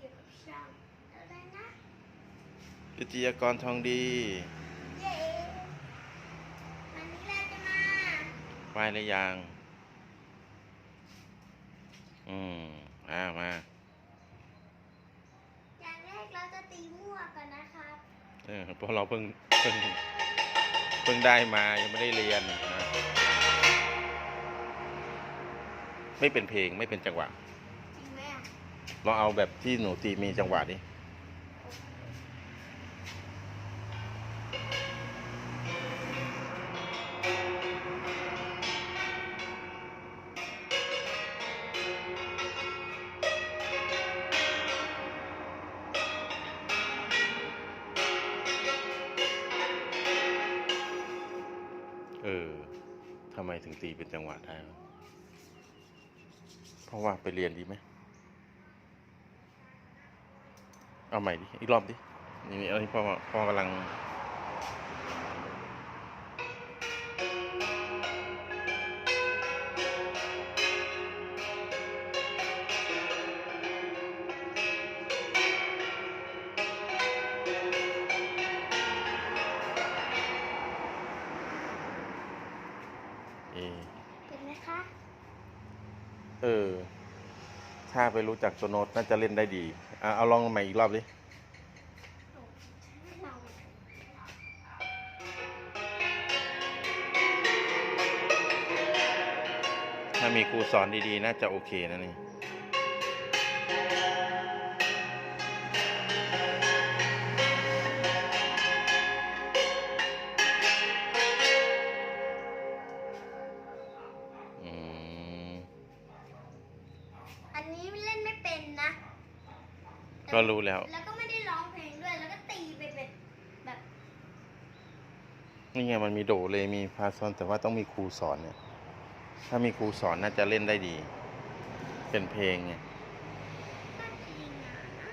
อยู่กับช่องอะไรนะวิทยากรทองดีเย้วันนี้เราจะมาไหว้หรือยัง อืมอ่ามา อย่างแรกเราจะตีมั่วก่อนนะครับเออเพราะเราเพิ่งเพิ่งเพิ่งได้มายังไม่ได้เรียนนะไม่เป็นเพลงไม่เป็นจังหวะจริงไหมอ่ะลองเอาแบบที่หนูตีมีจังหวะดิเออทำไมถึงตีเป็นจังหวะได้เพราะว่าไปเรียนดีไหม เอาใหม่ดิ อีกรอบดิ นี่นี่อันนี้พ่อพ่อกำลัง เอ เป็นไหมคะ เออ ถ้าไปรู้จักตัวโน้ตน่าจะเล่นได้ดีอะเอาลองใหม่อีกรอบดิเราถ้ามีครูสอนดีๆ น่าจะโอเคนะนี่ ก็รู้แล้ว แล้วก็ไม่ได้ร้องเพลงด้วย แล้วก็ตีไปเป็นแบบนี่ไงมันมีโดเรมีฟาซอนแต่ว่าต้องมีครูสอนเนี่ย ถ้ามีครูสอนน่าจะเล่นได้ดี เป็นเพลงไงก็จริงอะนะ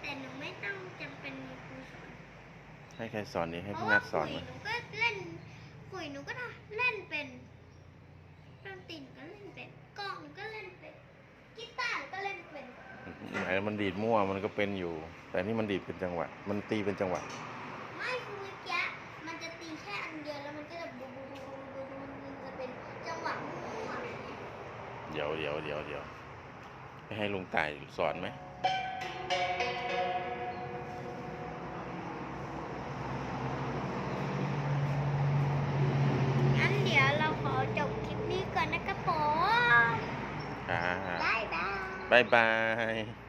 แต่หนูไม่ต้องจำเป็นมีครูสอนให้ใครสอนดีให้เพพี่ราะนัว่าทสอนขุยไหมหนูก็เล่นขุยหนูก็เล่นเป็นดนตรีหนูก็เล่นเป็นกลองหนูก็เล่นเป็นกีตาร์หนูก็เล่นเป็น ไหนมันดีดมั่วมันก็เป็นอยู่ แต่นี่มันดีดเป็นจังหวะ มันตีเป็นจังหวะ ไม่คือเมื่อกี้มันจะตีแค่อันเดียวแล้วมันก็จะบูบูบูบูบูบูมันจะเป็นจังหวะมั่วเดี๋ยวเดี๋ยวเดี๋ยวเดี๋ยวไปให้ลุงต่ายสอนไหมงั้นเดี๋ยวเราขอจบคลิปนี้ก่อนนะครับผมอ่าบ๊ายบาย บายบาย